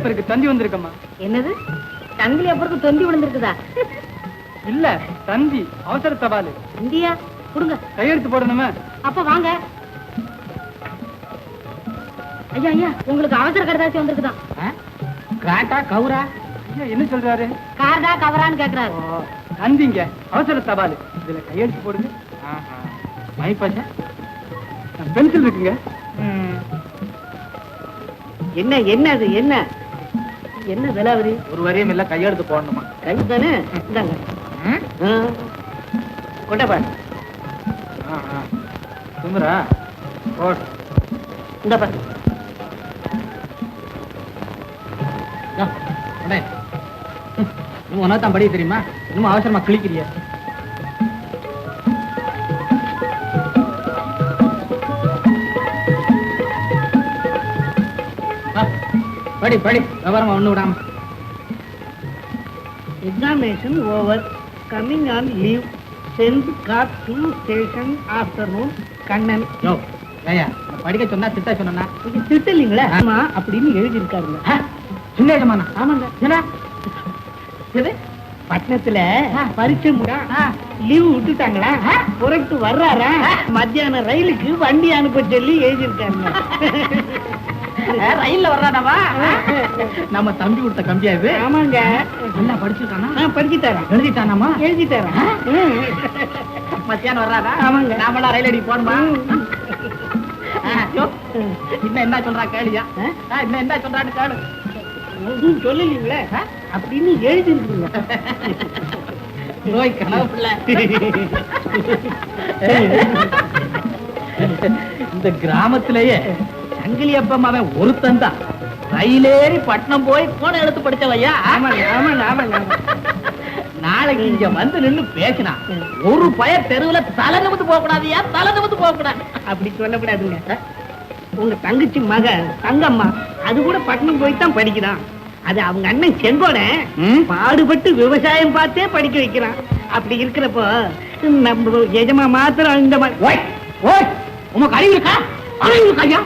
அப்பருக்கு தந்தி வந்திருக்கம்மா. என்னது? சங்கிலி அப்புறம் தொந்தி விழுந்திருக்குதா? இல்ல தந்தி அவசர தபாலு இந்தியா கொடுங்க. கையெழுத்து போடணுமே? அப்ப வாங்க. ஐயா ஐயா உங்களுக்கு அவசர கடைதாசி வந்திருக்குதான் கிராட்டா கவுரா? ஐயா என்ன சொல்றாரு? கார்டா கவரான்னு கேக்குறாரு. தந்திங்க. அவசர தபாலு இதுல கையெழுத்து போடுங்க. பென்சில் இருக்குங்க. என்ன என்ன அது என்ன? என்ன விலாவரி ஒரு வரியும் இல்ல கையெழுத்து போடணுமா? கை தானே? இந்தாங்க. கொண்டப்பா சுந்தரா போட். இந்தப்பா ஒன்னாத்தான் படிக்க தெரியுமா? இன்னும் அவசரமா கிழிக்கிறிய. படி படி. விவரமா ஒண்ணு விடாம. Examination over. Coming on leave. Send car to station afternoon Kannan யோ ஏயா படிக்க சொன்னா திட்ட சொன்னா இது திட்டலீங்களா? ஆமா அப்படின்னு எழுதி இருக்காருங்க சின்ன ஏஜமானா ஆமாங்க. என்ன எது பட்டணத்துல பரீட்சை முடா லீவ் விட்டுட்டாங்களா? புறட்டு வர்றாரா? மத்தியான ரயிலுக்கு வண்டி அனுப்ப சொல்லி எழுதி இருக்காருங்க ரயில்ல வர்றானவா? நம்ம தம்பி கொடுத்த கம்பியா இது ஆமாங்க. நல்லா படிச்சிருக்கானா? ஆ, படிச்சுட்டாரா? எழுதிட்டானாமா? எழுதிட்டாரா? மத்தியானம் வர்றாரா? ஆமாங்க. நாமெல்லாம் ரயில் அடி போணுமா இன்னும் என்ன சொல்றா கேளியா? இன்னும் என்ன சொல்றான்னு கேளு. ஒன்றும் சொல்லலீங்களே? அப்படின்னு எழுதி இருக்குங்க நோய் கனவு பிள்ளை. இந்த கிராமத்திலேயே சங்கிலி அப்பம் அவன் ஒருத்தன் தான். ரயிலேறி பட்டணம் போய் போன எடுத்து படிச்சவையா. நாளைக்கு இங்க வந்து நின்னு பேசினா ஒரு பய தெருவுல தலை நிமிந்து போக கூடாதியா தலை நிமிந்து போக கூடாது அப்படி சொல்லக்கூடாதுங்க. உங்க தங்கச்சி மக தங்கம்மா அது கூட பட்டணம் போய் தான் படிக்கிறான். அது அவங்க அண்ணன் செங்கோட பாடுபட்டு விவசாயம் பார்த்தே படிக்க வைக்கிறான். அப்படி இருக்கிறப்போ நம்ம எஜமா மாத்திரம் இந்த மாதிரி உமக்கு அறிவு இருக்கா? அறிவு இருக்கா ஐயா?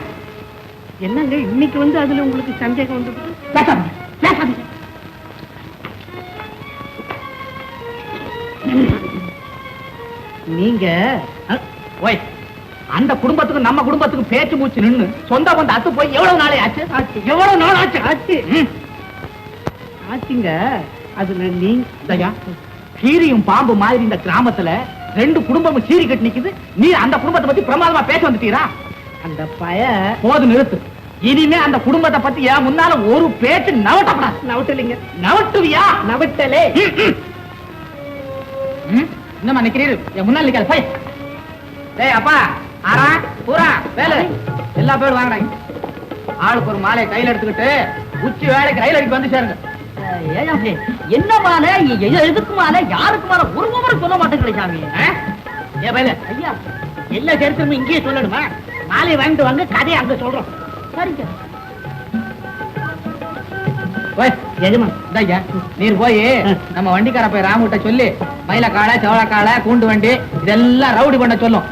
என்னங்க இன்னைக்கு வந்து அதுல உங்களுக்கு சந்தேகம் பேசாதீங்க நீங்க ஓய் அந்த குடும்பத்துக்கு நம்ம குடும்பத்துக்கு பேச்சு மூச்சு நின்னு சொந்த பந்த அத்து போய் எவ்வளவு நாளே ஆச்சு. எவ்வளவு நாள் ஆச்சு? ஆச்சு. ஆச்சுங்க. அதுல நீங்க கீரியும் பாம்பு மாதிரி இந்த கிராமத்துல ரெண்டு குடும்பமும் சீரி கட்டி நிக்குது. நீ அந்த குடும்பத்தை பத்தி பிரமாதமா பேச வந்துட்டீரா? அந்த பய போது நிறுத்து. இனிமே அந்த குடும்பத்தை பத்தி ஏன் முன்னால ஒரு பேச்சு நவட்டப்படாது. நவட்டலிங்க. நவட்டுவியா? நவட்டலே. ம், என்னம்மா நிக்கிறீரு என் முன்னாள் நிக்காது போய். டேய் அப்பா ஆறா பூரா வேலை. எல்லா பேரும் வாங்குறாங்க ஆளுக்கு ஒரு மாலையை கையில எடுத்துக்கிட்டு உச்சி வேலைக்கு ரயில் அடிக்கு வந்து சேருங்க. என்ன மாலை? எதுக்கு மாலை? யாருக்கு மாலை? ஒரு சொல்ல மாட்டேங்கிறேன் சாமி. ஆ? ஏ பையல ஐயா எல்லா சரித்திரமும் இங்கேயே சொல்லணுமா? மாலையை வாங்கிட்டு வாங்க கதையை அங்க சொல்றோம். சரிங்க. நீர் போய் நம்ம வண்டிக்கார போய் ராமுட்ட சொல்லி மயில காளை செவள காளை கூண்டு வண்டி இதெல்லாம் ரவுடி பண்ண சொல்லும்.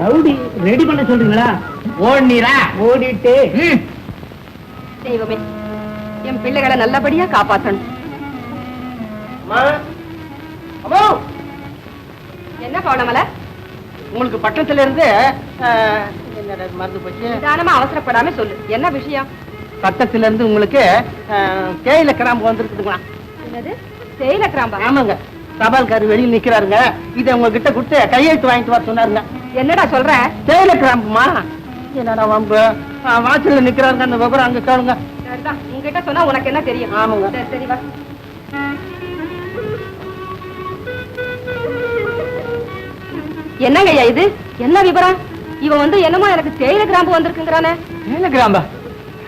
ரவுடி ரெடி பண்ண சொல்றீங்களா? ஓடுனீரா? ஓடிட்டு. தெய்வமே என் பிள்ளைகளை நல்லபடியா காப்பாத்தணும். என்ன பவுனமல? உங்களுக்கு பட்டணத்துல இருந்து மருந்து போச்சு? நிதானமா அவசரப்படாம சொல்லு. என்ன விஷயம்? பட்டணத்துல இருந்து உங்களுக்கு தேயில கிராம்பு வந்திருக்குதுங்களா? என்னது? தேயில கிராம்பா? ஆமாங்க. தபால்காரர் வெளியில் நிக்கிறாருங்க. இதை உங்ககிட்ட கொடுத்து கையெழுத்து வாங்கிட்டு வர சொன்னாருங்க. என்னடா சொல்ற? தேயில கிராம்புமா? என்னடா வம்பு? வாசல்ல நிக்கிறாருங்க. அந்த விவரம் அங்க கேளுங்க. உங்ககிட்ட சொன்னா உனக்கு என்ன தெரியும்? ஆமாங்க. சரி வா. என்னங்க ஐயா இது? என்ன விவரம் இவன் வந்து என்னமோ எனக்கு தேயில கிராம்பு வந்திருக்குங்கிறானே. ஏழு கிராம்பா?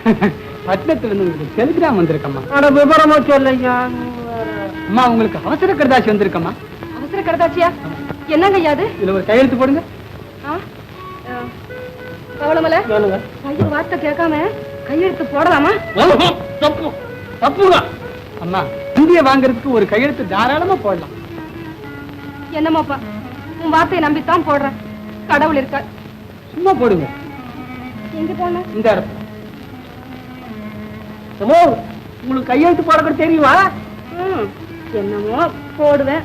பட்டணத்துல இருந்து உங்களுக்கு டெலிகிராம் வந்திருக்கம்மா. ஆனா விவரமா சொல்லையா அம்மா உங்களுக்கு அவசர கடிதாசி வந்திருக்கம்மா. அவசர கடதாச்சியா என்னங்க ஐயா அது? இதுல ஒரு கையெழுத்து போடுங்க. சொல்லுங்க ஐயோ வார்த்தை கேட்காம கையெழுத்து போடலாமா? தப்பு அம்மா இந்திய வாங்குறதுக்கு ஒரு கையெழுத்து தாராளமா போடலாம். என்னமோப்பா உன் வார்த்தையை நம்பித்தான் போடுறேன். கடவுள் இருக்க சும்மா போடுங்க. எங்க போன? இந்த இடத்துல. உங்களுக்கு கையெழுத்து போட கூட தெரியுமா என்னமோ போடுவேன்.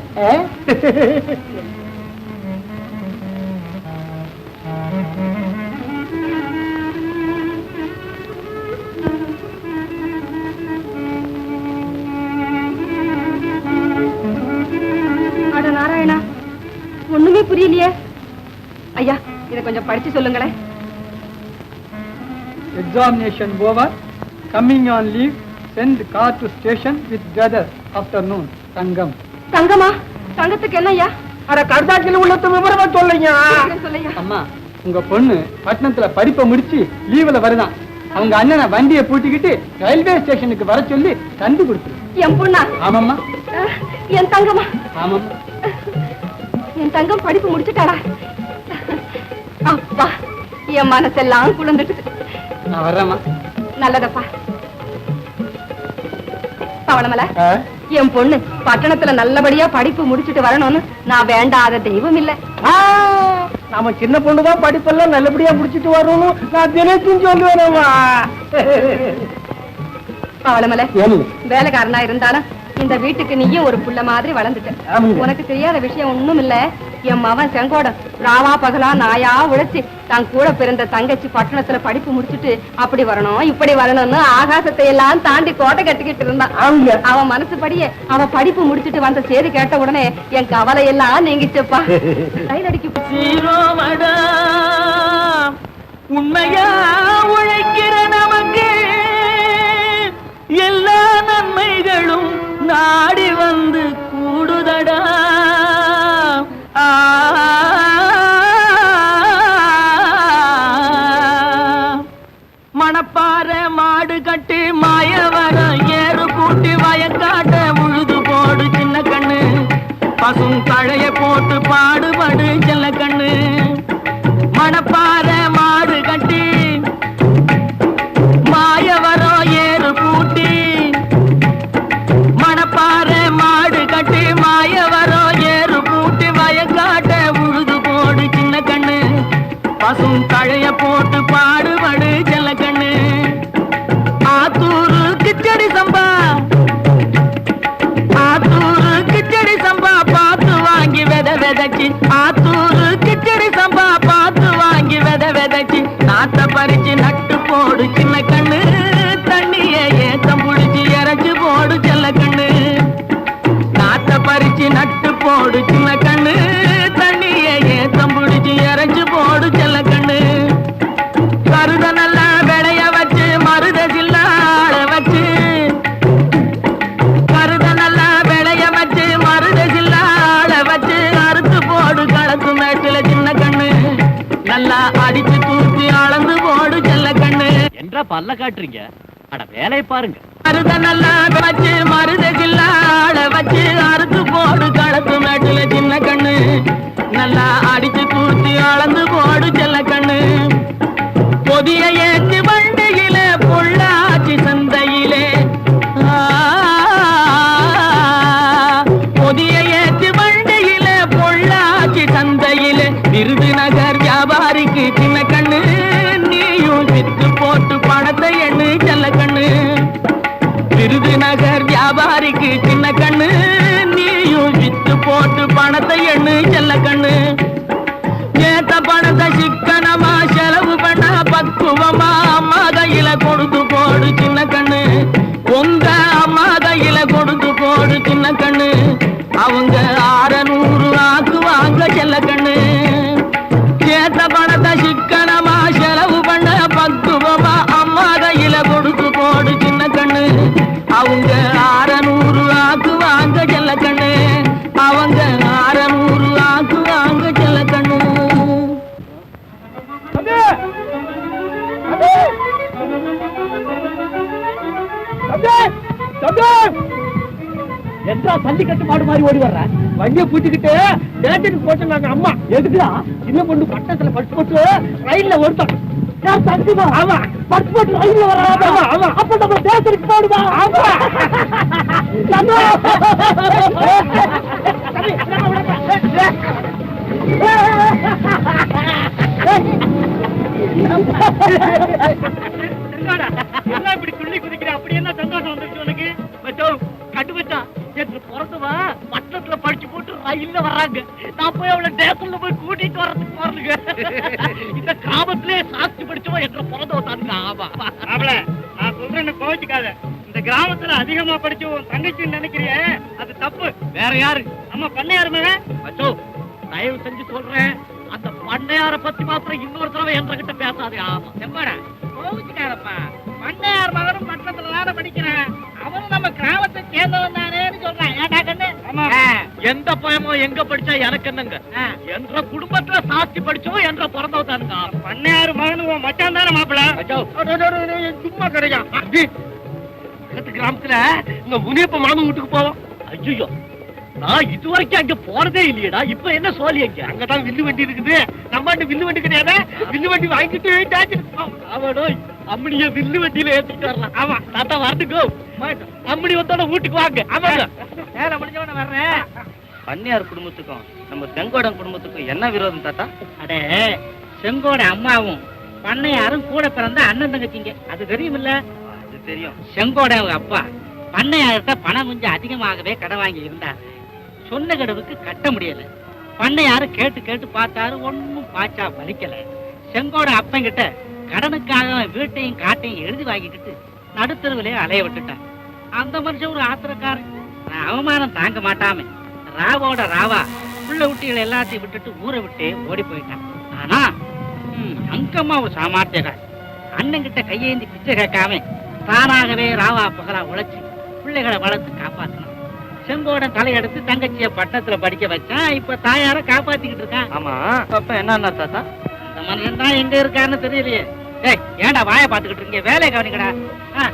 இத கொஞ்சம் படிச்சு சொல்லுங்களேன். Examination over. Coming on leave. Send car to station with brother. Afternoon. தங்கம். தங்கமா? தங்கத்துக்கு என்ன ஐயா அட கர்தாக்கில் உள்ளது விவரமா சொல்லுங்க அம்மா உங்க பொண்ணு பட்டணத்துல படிப்பை முடிச்சு லீவுல வருதான் அவங்க அண்ணனை வண்டியை பூட்டிக்கிட்டு ரயில்வே ஸ்டேஷனுக்கு வர சொல்லி கண்டு கொடுத்துரு. என் பொண்ணா? ஆமாம்மா. என் தங்கமா ஆமாம்மா என் தங்கம் படிப்பு முடிச்சுட்டாடா அப்பா என் மனசெல்லாம் குளிர்ந்துட்டு. நான் வர்றேம்மா. நல்லதப்பா. பவளமல? என் பொண்ணு பட்டணத்துல நல்லபடியா படிப்பு முடிச்சிட்டு வரணும்னு நான் வேண்டாத தெய்வம் இல்ல. நாம சின்ன பொண்ணுதான் படிப்பெல்லாம் நல்லபடியா முடிச்சிட்டு வரணும் நான் தினத்தையும் சொல்லுவேனம்மா. பவளமல வேலைக்காரனா இருந்தாலும் இந்த வீட்டுக்கு நீயும் ஒரு புள்ள மாதிரி வளர்ந்துட்ட. உனக்கு தெரியாத விஷயம் ஒண்ணும் இல்ல. என் மவன் செங்கோடன் ராவா பகலா நாயா உழைச்சு தான் கூட பிறந்த தங்கச்சி பட்டணத்துல படிப்பு முடிச்சிட்டு அப்படி வரணும் இப்படி வரணும்னு ஆகாசத்தை எல்லாம் தாண்டி கோட்டை கட்டிக்கிட்டு இருந்தான். அவன் மனசுபடியே அவன் படிப்பு முடிச்சிட்டு வந்த செய்தி கேட்ட உடனே என் கவலை எல்லாம் நீங்கிச்சப்பா. ரயில் அடிக்க உண்மையா உழைக்கிற நமக்கு எல்லா நன்மைகளும் நாடி வந்து கூடுதடா. பாடுபடு. பல்ல காட்டுறீங்க. அட வேலையை பாருங்க. மருத நல்லா வச்சு மருத சில்லாட வச்சு அறுத்து போடு களத்து மேட்டுல சின்ன கண்ணு நல்லா அடிச்சு தூத்தி அளந்து போடு செல்ல கண்ணு பொதிய ஏற்றி வண்டியில பொள்ளாச்சி விருதுநகர் வியாபாரிக்கு சின்ன கண்ணு. எந்தா சல்லிக்கட்டு மாடு மாதிரி ஓடி வர்ற? வண்டியை பூட்டிக்கிட்டு டேட்டுக்கு போட்டு நாங்க அம்மா. எதுக்குடா? சின்ன பொண்ணு பட்டத்துல பட்டு போட்டு ரயில்ல ஒருத்தன் யார் தங்குமா ஆமா. பட்டு போட்டு ரயில்ல ஆமா அப்ப நம்ம ஆமா. என்ன இப்படி துள்ளி குதிக்கிற? அப்படி என்ன சந்தோஷம் வந்துருச்சு உனக்கு? கட்டு மச்சான். என்று பிறந்தவா பட்டணத்துல படிச்சு போட்டு ரயில்ல வர்றாங்க. நான் போய் அவளை டேசன்ல போய் கூட்டிட்டு வர்றதுக்கு போறதுங்க இந்த கிராமத்திலே சாட்சி படிச்சவா என்று பிறந்தவ தானுங்க ஆமா அவள நான் சொல்றேன்னு கோவிச்சுக்காத. இந்த கிராமத்துல அதிகமா படிச்ச உன் தங்கச்சின்னு நினைக்கிறியே அது தப்பு. வேற யாரு? நம்ம பண்ணையாரு மகன் அச்சோ தயவு செஞ்சு சொல்றேன். அந்த பண்ணையார பத்தி மாத்திரம் இன்னொரு தடவை என்கிட்ட பேசாதே ஆமா. செம்பாடா கோவிச்சுக்காதப்பா. பண்ணையார் மகனும் பட்டணத்துல தானே படிக்கிறேன். அவனும் நம்ம கிராமத்தை எந்த பயமோ எங்க படிச்சா எனக்கு என்னங்க? என்ற குடும்பத்துல சாட்சி படிச்சோம் என்ற பிறந்தவ தானுங்க பண்ணையார் மகனும் மச்சான் தானே மாப்பிள்ள? சும்மா கிடைக்கும் பக்கத்து கிராமத்துல உங்க முனியப்ப மாமன் வீட்டுக்கு போவோம். ஐயோ நான் இது வரைக்கும் அங்க போறதே இல்லையடா. இப்ப என்ன சோழி அங்க? அங்கதான் வில்லு வண்டி இருக்குது. நம்ம வில்லு வண்டி கிடையாது? வில்லு வண்டி வாங்கிட்டு அவனோ அம்மனிய வில்லு வண்டியில ஏத்திட்டு வரலாம். ஆமா. தாத்தா வரட்டுக்கோ அம்மனி வந்தோட வீட்டுக்கு வாங்க. ஆமாங்க. வேலை முடிஞ்சவன வர்றேன். பண்ணையார் குடும்பத்துக்கும் நம்ம செங்கோடன் குடும்பத்துக்கும் என்ன விரோதம் தாத்தா? அடே செங்கோட அம்மாவும் பண்ணையாரும் கூட பிறந்த அண்ணன் தங்கச்சிங்க. அது தெரியுமில்ல? அது தெரியும். செங்கோட அவங்க அப்பா பண்ணையார்கிட்ட பணம் கொஞ்சம் அதிகமாகவே கடன் வாங்கி இருந்தார். சொன்ன கடவுக்கு கட்ட முடியல. பண்ணையாரு கேட்டு கேட்டு பார்த்தாரு ஒண்ணும் பாச்சா பலிக்கல செங்கோட அப்பங்கிட்ட கடனுக்காக வீட்டையும் காட்டையும் எழுதி வாங்கிக்கிட்டு நடுத்தருவிலே அலைய விட்டுட்டான். அந்த மனுஷன் ஒரு ஆத்திரக்காரன். அவமானம் தாங்க மாட்டாம ராவோட ராவா. புள்ள குட்டிகள் எல்லாத்தையும் விட்டுட்டு ஊரை விட்டு ஓடி போயிட்டான். ஆனா அங்கம்மா ஒரு சாமர்த்தியக்காரி அண்ணன் கிட்ட கையேந்தி பிச்சை கேட்காம தானாகவே ராவா பகலா உழைச்சு பிள்ளைகளை வளர்த்து காப்பாத்தணும் செங்கோடன் தலையெடுத்து தங்கச்சிய பட்டணத்துல படிக்க வச்சான் இப்ப தாயார காப்பாத்திக்கிட்டு இருக்கான். ஆமா. அப்ப என்ன தாத்தா? அந்த மனுஷன் தான் எங்க இருக்காருன்னு தெரியலையே. ஏய் ஏன்டா வாயை பாத்துக்கிட்டு இருக்கீங்க? வேலையை கவனிக்கடா ஆ.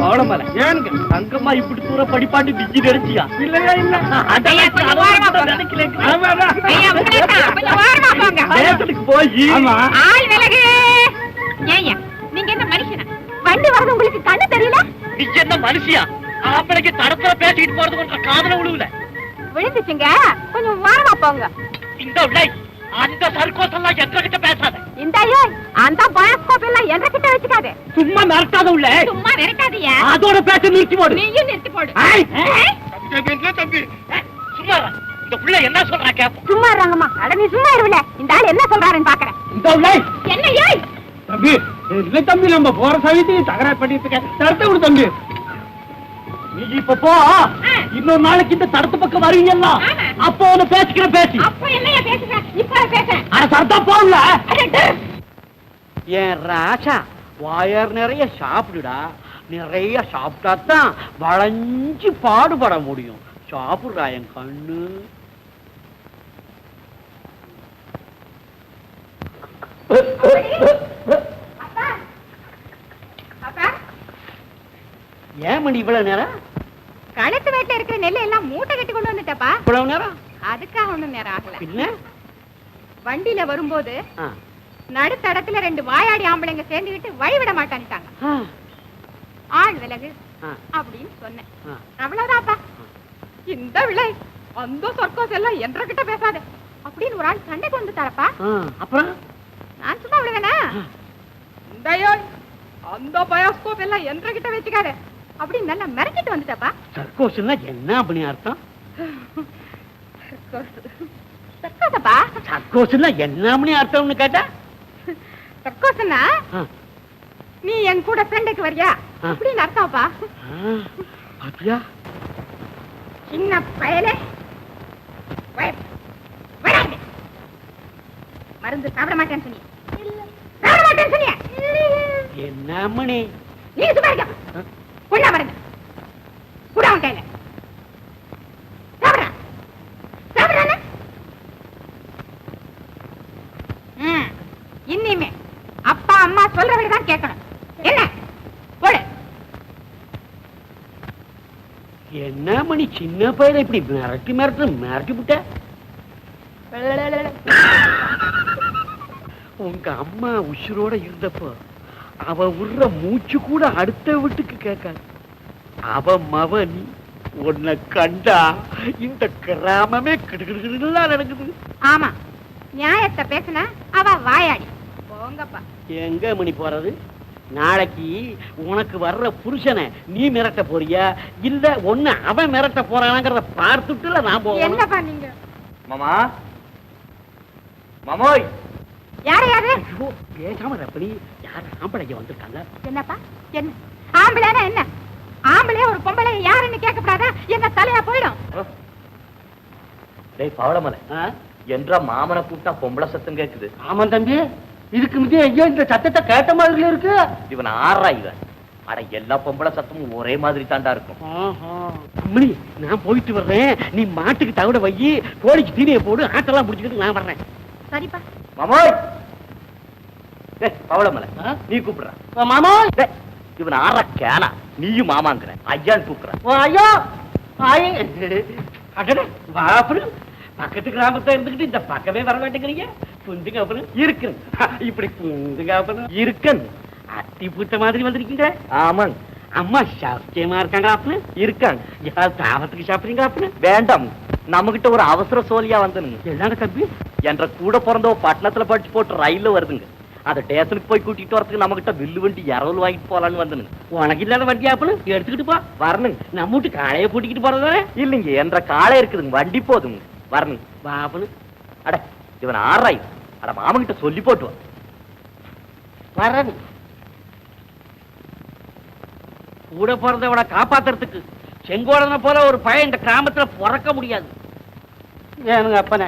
பவளமலை ஏனுங்க? தங்கம்மா இப்படி தூரம் படிப்பாட்டு டிஜி நினைச்சியா இல்லையா இல்ல. போய். ஆள் விலகு. நீங்க என்ன மனுஷனா? வண்டி வரது உங்களுக்கு கண்ணு தெரியல? நீ என்ன மனுஷியா? ஆம்பளைக்கு தடத்துல பேசிக்கிட்டு போறது கொஞ்சம் காதல விழுவுல விழுந்துச்சுங்க. கொஞ்சம் ஓரமா போங்க. இந்த அந்த சர்க்கோஸ் எல்லாம் என்கிட்ட பேசாத. இந்த ஐயோ அந்த பயோஸ்கோப் எல்லாம் என்ற கிட்ட வச்சுக்காதே. சும்மா மிரட்டாத உள்ள. சும்மா நிரட்டாதீயா அதோட பேச நிறுத்தி போடு. நீயும் நிறுத்தி போடு. தம்பி சும்மா. இந்த புள்ள என்ன சொல்றா கேப்போம். சும்மா இருங்கம்மா. அட நீ சும்மா இருவில. இந்த ஆள் என்ன சொல்றாருன்னு பாக்குறேன். இந்த உள்ள. என்ன ஏய்! தம்பி இல்ல தம்பி நம்ம போற சமயத்துக்கு தகராறு பண்ணிட்டு இருக்க தடுத்து விடு தம்பி. நீ இப்ப போ. இன்னொரு நாளைக்கு இந்த தடுத்து பக்கம் வருவீங்கல்ல. அப்போ உன பேசிக்கிற பேசி. அப்ப என்னைய பேசுற? இப்ப பேசுறேன். அட சரத்தா போகல. என் ராசா வயர் நிறைய சாப்பிடுடா. நிறைய சாப்பிட்டா தான் வளைஞ்சு பாடுபட முடியும். சாப்பிடுறா என் கண்ணு. அப்பா. ஏன் மணி இவ்வளவு நேரம்? கழுத்து வீட்டுல இருக்கிற நெல்லை எல்லாம் மூட்டை கட்டி கொண்டு வந்துட்டப்பா. இவ்வளவு நேரம்? அதுக்காக ஒண்ணும் நேரம் ஆகல. பின்ன? வண்டியில வரும்போது. நடுத்தடத்துல ரெண்டு வாயாடி ஆம்பளைங்க சேர்ந்துக்கிட்டு வழி விட மாட்டான்ட்டாங்க. ஆள் விலகு அப்படின்னு சொன்னேன். அவ்வளவுதான்ப்பா. இந்த விலை அந்த சொர்க்கோஸ் எல்லாம் என்ற கிட்ட பேசாத. அப்படின்னு ஒரு ஆள் சண்டைக்கு வந்து தரப்பா அப்புறம்? நான் சும்மா விடுவேனா இந்த அந்த பயோஸ்கோப் எல்லாம் என்ற கிட்ட வச்சுக்காத அப்படின்னு நல்லா மிரட்டிட்டு வந்துட்டப்பா. சர்க்கோஸ்னா என்ன அப்படி அர்த்தம்? சர்க்கோசப்பா சர்க்கோஸ்னா என்ன அப்படி அர்த்தம்னு கேட்டா? சர்க்கோஸ்னா நீ என் கூட ஃப்ரெண்டுக்கு வரியா. அப்படின்னு அர்த்தம்ப்பா. பாத்தியா? சின்ன பயலே. மருந்து சாப்பிட மாட்டேன்னு சொன்னி. சாப்பிட மாட்டேன்னு சொன்னியா? என்ன மணி? நீ சும்மா இருக்க. கொண்டா மருந்து. கூட அவன் கையில. சாப்பிடுறா. சாப்பிடுறானே? ம் இனிமே அப்பா அம்மா சொல்றபடிதான் கேட்கணும். என்ன? போடு. என்ன மணி சின்ன பையல இப்படி மிரட்டி மிரட்டு மிரட்டி விட்ட உங்க அம்மா உசுரோட இருந்தப்போ அவ விடுற மூச்சு கூட அடுத்த வீட்டுக்கு கேட்காது. அவன் மவன் உன்னை கண்டா இந்த கிராமமே கிடுகிடுகிடுலாம் நடக்குது. ஆமா. நியாயத்தை பேசுன அவ வாயாடி. போங்கப்பா. எங்க மணி போறது? நாளைக்கு உனக்கு வர்ற புருஷனை நீ மிரட்ட போறியா? இல்ல ஒண்ணு அவன் மிரட்ட போறானாங்கிறத பார்த்துட்டுல நான் போவேன் என்னப்பா நீங்க? மாமா. மாமோய். யார யாரு? ஐயோ, பேசாம ரப்பனி யார் ஆம்பளைங்க வந்திருக்காங்க? என்னப்பா? என்ன? ஆம்பளைனா என்ன? ஆம்பளையா ஒரு பொம்பளை யாருன்னு கேட்கப்படாதா? என்ன தலையா போயிடும்? டேய் பவளமலை? என்ற மாமனை கூப்பிட்டா பொம்பளை சத்தம் கேக்குது. ஆமா தம்பி. இதுக்கு முந்தைய ஐயோ இந்த சத்தத்தை கேட்ட மாதிரி இருக்கு. இவன் ஆறா இவன். அட எல்லா பொம்பளை சத்தமும் ஒரே மாதிரி தாண்டா இருக்கும். நான் போயிட்டு வர்றேன். நீ மாட்டுக்கு தவிட வை. கோழிக்கு தீனியை போடு. ஆட்டெல்லாம் முடிச்சுக்கிட்டு நான் வர்றேன். சரிப்பா. மாமோய்! பவளமலை? நீ கூப்பிடுற. மாமா டேய், இவன் ஆறா கேனா. நீயும் மாமாங்கிற. ஐயான்னு கூப்பிடுற. ஐயோ! அடடே பக்கத்து கிராமத்தை இருந்துகிட்டு இந்த பக்கமே வர மாட்டேங்கிறீங்க. குந்துங்க அப்புறம். இருக்கு. இப்படி குந்துங்க அப்புறம். இருக்கன் அத்தி பூத்த மாதிரி வந்திருக்கீங்க. ஆமாங்க. அம்மா சாஸ்தியமா இருக்காங்க அப்புறம். இருக்காங்க யார் தாவத்துக்கு சாப்பிடுறீங்க அப்புறம்? வேண்டாம். நம்ம கிட்ட ஒரு அவசர சோழியா வந்துனுங்க எல்லாங்க தம்பி என்ற கூட பிறந்தவ பட்டணத்துல படிச்சு போட்டு ரயில்ல வருதுங்க. அத ஸ்டேஷனுக்கு போய் கூட்டிட்டு வரதுக்கு நம்ம கிட்ட வில்லு வண்டி இரவல் வாங்கிட்டு போலான்னு வந்துனுங்க. உனக்கு இல்லாத வண்டி ஆப்பிள்? எடுத்துக்கிட்டு போ. வரணுங்க. நம்ம வீட்டு காளைய பூட்டிக்கிட்டு போறதானே இல்லைங்க என்ற காளை இருக்குதுங்க. வண்டி போதுங்க. வரணுங்க. வாப்பனு அட இவன் ஆறாய் அட மாமன் கிட்ட சொல்லி போட்டு வா. வரது கூட பிறந்தவனை காப்பாத்துறதுக்கு செங்கோடனை போல ஒரு பையன் இந்த கிராமத்துல பிறக்க முடியாது. ஏனுங்க அப்பனே?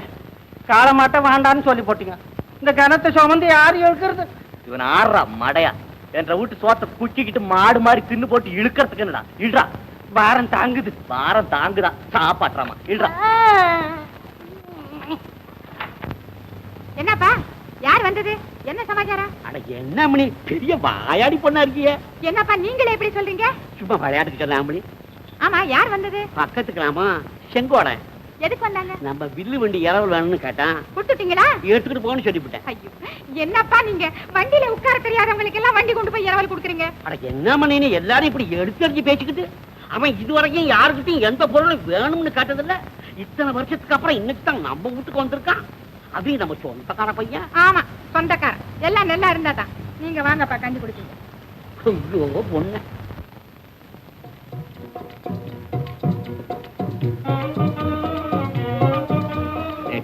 காலமாட்ட வேண்டான்னு சொல்லி போட்டீங்க. இந்த கனத்தை சுமந்து யாரு எழுக்கிறது இவன் ஆடுறா மடையா. என்ற வீட்டு சோத்தை குச்சிக்கிட்டு மாடு மாதிரி தின்னு போட்டு இழுக்கிறதுக்கு என்னடா? இழ்றா பாரம் தாங்குது. பாரம் தாங்குதா. சாப்பாட்டுறாமா இழ்றா என்னப்பா? யார் வந்தது? என்ன சமாச்சாரம்? அட என்ன மணி பெரிய வாயாடி பொண்ணா இருக்கியே. என்னப்பா நீங்களே எப்படி சொல்றீங்க? சும்மா விளையாட்டுக்கு சொன்ன மணி ஆமா யார் வந்தது? பக்கத்து கிராம செங்கோட. எதுக்கு வந்தாங்க? நம்ம வில்லு வண்டி இரவல் வேணும்னு கேட்டான். கொடுத்துட்டீங்களா எடுத்துக்கிட்டு போன்னு சொல்லிவிட்டேன். ஐயோ என்னப்பா நீங்க? வண்டியில உட்கார தெரியாதவங்களுக்கு எல்லாம் வண்டி கொண்டு போய் இரவல் கொடுக்குறீங்க? அட என்ன மணி நீ எல்லாரும் இப்படி எடுத்து எறிஞ்சு பேசிக்கிட்டு? அவன் இதுவரைக்கும் யாருக்கிட்டையும் எந்த பொருளும் வேணும்னு கேட்டதில்ல. இத்தனை வருஷத்துக்கு அப்புறம் இன்னைக்கு தான் நம்ம வீட்டுக்கு வந்திருக்கான். அதையும் நம்ம சொந்தக்கார பையன். ஆமா சொந்தக்காரன். எல்லாம் நல்லா இருந்தா தான் நீங்க வாங்கப்பா கஞ்சி குடிச்சீங்க ஐயோ பொண்ணு.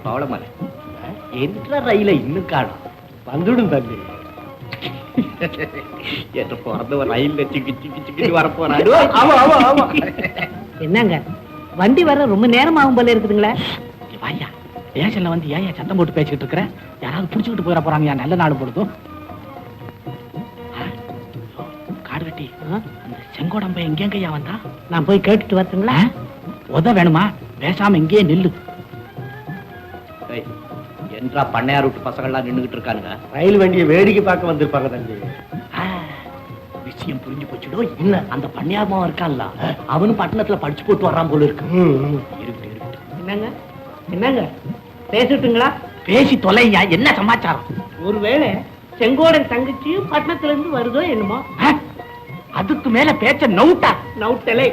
பவளமலை என்ற ரயில இன்னும் காணும். வந்துடும் தம்பி. என்ற பிறந்தவ ரயில்ல சிக்கி சிக்கி சிக்கி வர போறாரு ஆமா ஆமா ஆமா. என்னங்க? வண்டி வர ரொம்ப நேரம் ஆகும் போல இருக்குதுங்களே. வாயா ஸ்டேஷன்ல வந்து ஏன் சத்தம் போட்டு பேசிக்கிட்டு இருக்கிற? யாராவது புடிச்சுக்கிட்டு போயிட போறாங்க நல்ல நாடு பொழுதும் காடு கட்டி. அந்த செங்கோடம்பை எங்கெங்கய்யா வந்தா? நான் போய் கேட்டுட்டு வரட்டுங்களா? உத வேணுமா? பேசாம இங்கேயே நில்லு. என்றா பண்ணையார் வீட்டு பசங்கள்லாம் நின்னுகிட்டு இருக்கானுங்க. ரயில் வண்டியை வேடிக்கை பார்க்க வந்திருப்பாங்க தம்பி. ஆ, விஷயம் புரிஞ்சு போச்சுடோ? இல்ல அந்த பன்னியாரமா இருக்கான்ல அவனும் பட்டணத்துல படிச்சு போட்டு வர்றான் போல இருக்கு. இருக்கட்டும் இருக்கட்டும் என்னங்க? என்னங்க? பேசட்டுங்களா? பேசி தொலையா? என்ன சமாச்சாரம்? ஒருவேளை செங்கோடன் தங்கச்சியும் பட்டணத்துல இருந்து வருதோ என்னமோ? அதுக்கு மேல பேச்ச நவுட்டா? நவுட்டலை.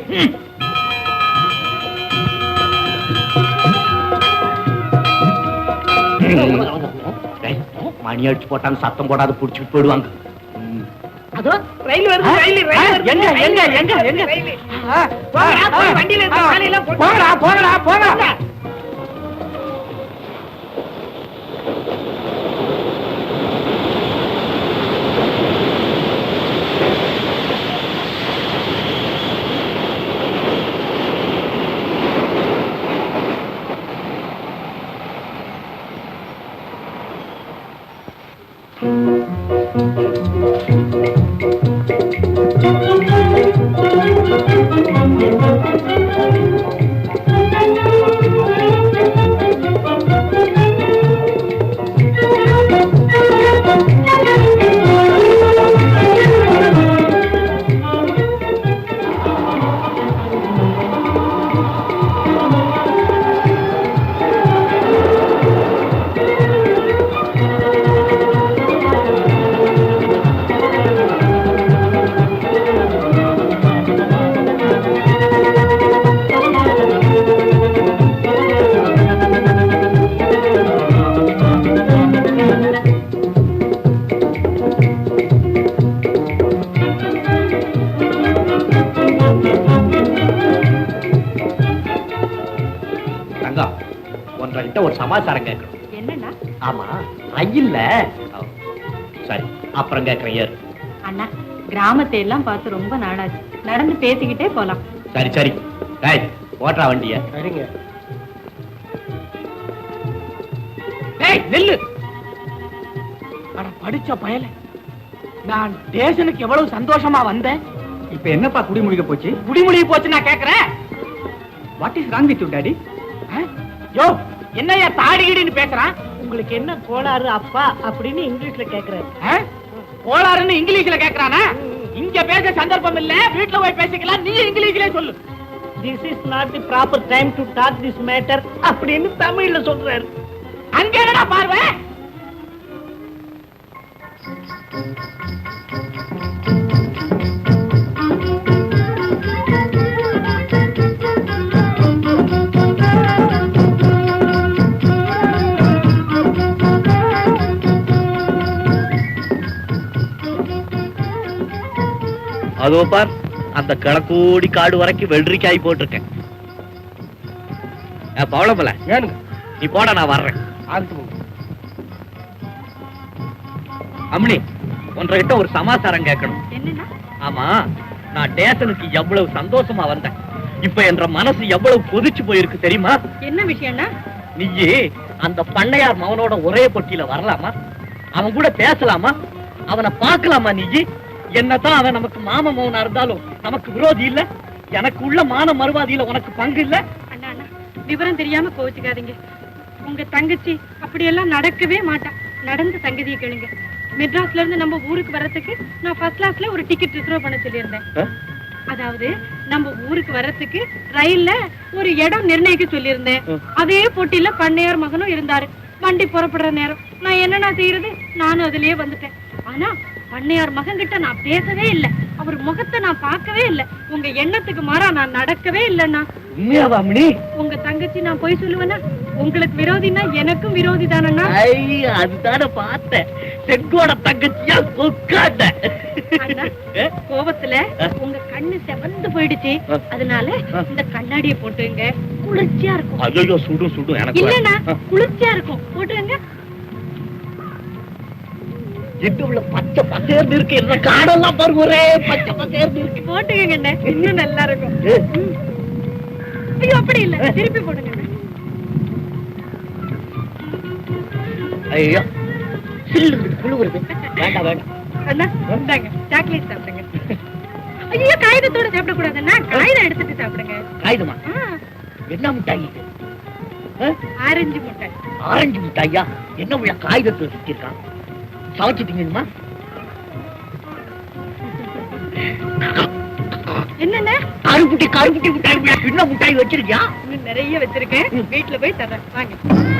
மணி அடிச்சு போட்டான்னு சத்தம் போடாத புடிச்சுட்டு போயிடுவாங்க. அதோ ரயில் வருது ரயில் ஒரு சமாச்சாரம் கேட்கணும். என்னண்ணா? ஆமா ரயில்ல. சரி அப்புறம் கேட்கறேன் அண்ணா கிராமத்தை எல்லாம் பார்த்து ரொம்ப நாளாச்சு. நடந்து பேசிக்கிட்டே போலாம். சரி சரி. டேய் ஓட்டுறா வண்டிய. சரிங்க. டேய் நெல்லு. அட படிச்ச பயல. நான் ஸ்டேஷனுக்கு எவ்வளவு சந்தோஷமா வந்தேன். இப்ப என்னப்பா குடிமுடிக்க போச்சு? குடிமுடிவு போச்சு நான் கேக்குறேன் what is wrong with you daddy யோ என்னய்யா தாடிகிடின்னு பேசுறான்? உங்களுக்கு என்ன கோளாறு அப்பா அப்படின்னு இங்கிலீஷ்ல கேக்குறாரு? கோளாறுன்னு இங்கிலீஷ்ல கேக்குறானா? இங்க பேச சந்தர்ப்பம் இல்ல வீட்ல போய் பேசிக்கலாம் நீ இங்கிலீஷ்ல சொல்லு. This is not the proper time to talk this matter அப்படின்னு தமிழ்ல சொல்றாரு. அங்க என்னடா பார்வை? அதோ பார் அந்த கிழக்கோடி காடு வரைக்கும் வெள்ளரிக்காய் போட்டிருக்கேன். ஏனுங்க? நீ போட நான் வர்றேன். அம்னி உன்கிட்ட ஒரு சமாச்சாரம் கேட்கணும். ஆமா நான் ஸ்டேஷனுக்கு எவ்வளவு சந்தோஷமா வந்தேன். இப்ப என்ற மனசு எவ்வளவு கொதிச்சு போயிருக்கு தெரியுமா? என்ன விஷயம்னா? நீயே அந்த பண்ணையார் மவனோட ஒரே பொட்டியில வரலாமா? அவன் கூட பேசலாமா? அவனை பார்க்கலாமா நீ என்னதான் அவன் நமக்கு மாம மவனா இருந்தாலும் நமக்கு விரோதி இல்ல? எனக்கு உள்ள மான மறுவாதியில உனக்கு பங்கு இல்ல? அண்ணா அண்ணா விவரம் தெரியாம கோவிச்சுக்காதீங்க. உங்க தங்கச்சி அப்படியெல்லாம் நடக்கவே மாட்டா. நடந்த சங்கதியை கேளுங்க. மெட்ராஸ்ல இருந்து நம்ம ஊருக்கு வர்றதுக்கு நான் ஃபர்ஸ்ட் கிளாஸ்ல ஒரு டிக்கெட் ரிசர்வ் பண்ண சொல்லியிருந்தேன்? அதாவது நம்ம ஊருக்கு வர்றதுக்கு ரயில்ல ஒரு இடம் நிர்ணயிக்க சொல்லியிருந்தேன். அதே போட்டியில பண்ணையார் மகனும் இருந்தாரு. வண்டி புறப்படுற நேரம். நான் என்னண்ணா செய்யறது? நானும் அதுலயே வந்துட்டேன். ஆனா பண்ணையார் மகன் கிட்ட நான் பேசவே இல்லை. அவர் முகத்தை நான் பார்க்கவே இல்லை. உங்க எண்ணத்துக்கு மாறா நான் நடக்கவே இல்லைண்ணா. உண்மையாவா உங்க தங்கச்சி நான் போய் சொல்லுவேனா உங்களுக்கு விரோதினா எனக்கும் விரோதி தானண்ணா அதுதானே பார்த்தேன். செங்கோட தங்கச்சியா கொக்காட்ட கோபத்துல உங்க கண்ணு செவந்து போயிடுச்சு. அதனால இந்த கண்ணாடியை போட்டுங்க. குளிர்ச்சியா இருக்கும். ஐயோ சுடும் சுடும் எனக்கு இல்லண்ணா குளிர்ச்சியா இருக்கும். போட்டுங்க இடுவுல பச்சை பசேர்ந்து இருக்கு. இந்த காடெல்லாம் பாரு ஒரே பச்சை பசேர்ந்து இருக்கு. போட்டுக்கங்க இன்னும் நல்லா இருக்கும் ஐயோ அப்படி இல்ல. திருப்பி போடுங்க ஐயோ. சில்லு குழுவுறது வேண்டாம் வேண்டாம். அண்ணா இந்தாங்க. சாக்லேட் சாப்பிடுங்க. ஐயோ காகிதத்தோட சாப்பிடக்கூடாதுண்ணா காகிதம் எடுத்துட்டு சாப்பிடுங்க. காயுதுமா ஆ, என்ன மிட்டாய்? ஆரஞ்சு முட்டை ஆரஞ்சு மிட்டாயா? என்ன உள்ள காகிதத்துல சுத்திருக்கான் சமைச்சிட்டீங்கம்மா. என்னண்ணா கருப்புட்டி கருப்புட்டி மிட்டாய் என்ன மிட்டாய் வச்சிருக்கியா? இன்னும் நிறைய வச்சிருக்கேன். வீட்டுல போய் தர்றேன். வாங்க.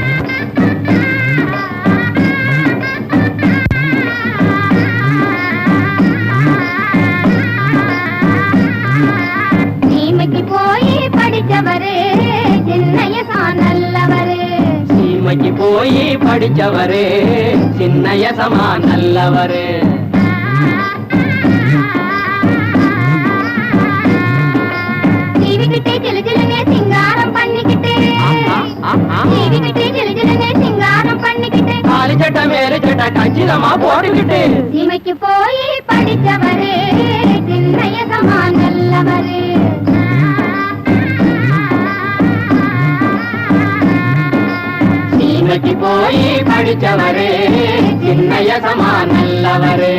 சிங்காரம் பண்ணிக்கிட்டு. காலி சட்டை மேல சட்டை கச்சிதமா போட்டுக்கிட்டு சீமைக்கு போய் படிச்சவரு சின்னையசமா நல்லவரு. வேலைக்கு போய் படிச்சவரு சின்னைய சமா நல்லவரே.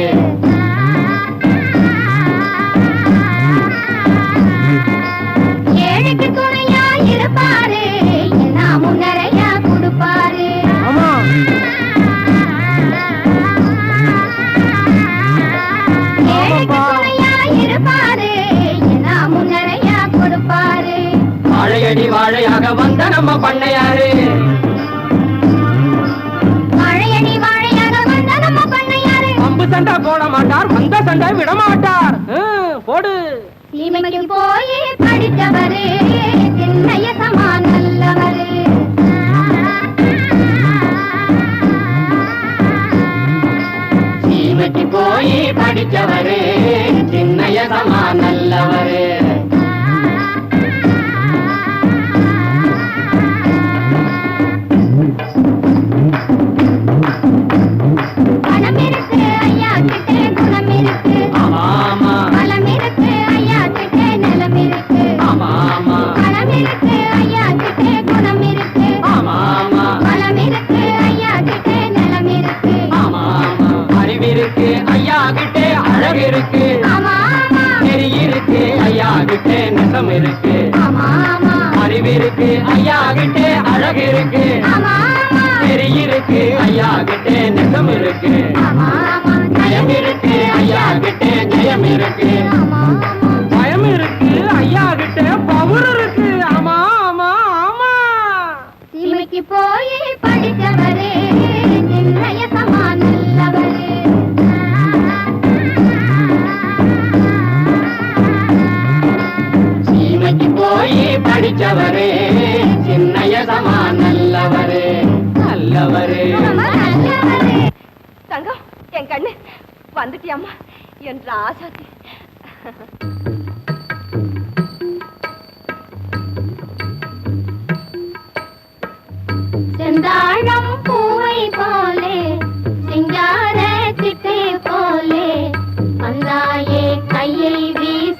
மாட்டார் வந்த சண்டை விட மாட்டார் ஹம், போடு. சீமைக்கு போய் படிச்சவரு சின்னைய சமா நல்லவரு. சீமைக்கு போய் படிச்சவரு சின்னைய சமா நல்லவரு. தங்கம் என் கண்ணு. வந்துட்டியாமா என்ற ஆசாத்தி செந்தாழம் பூவை போலே சிங்கார சிட்டை போலே வந்தாயே கையை வீசி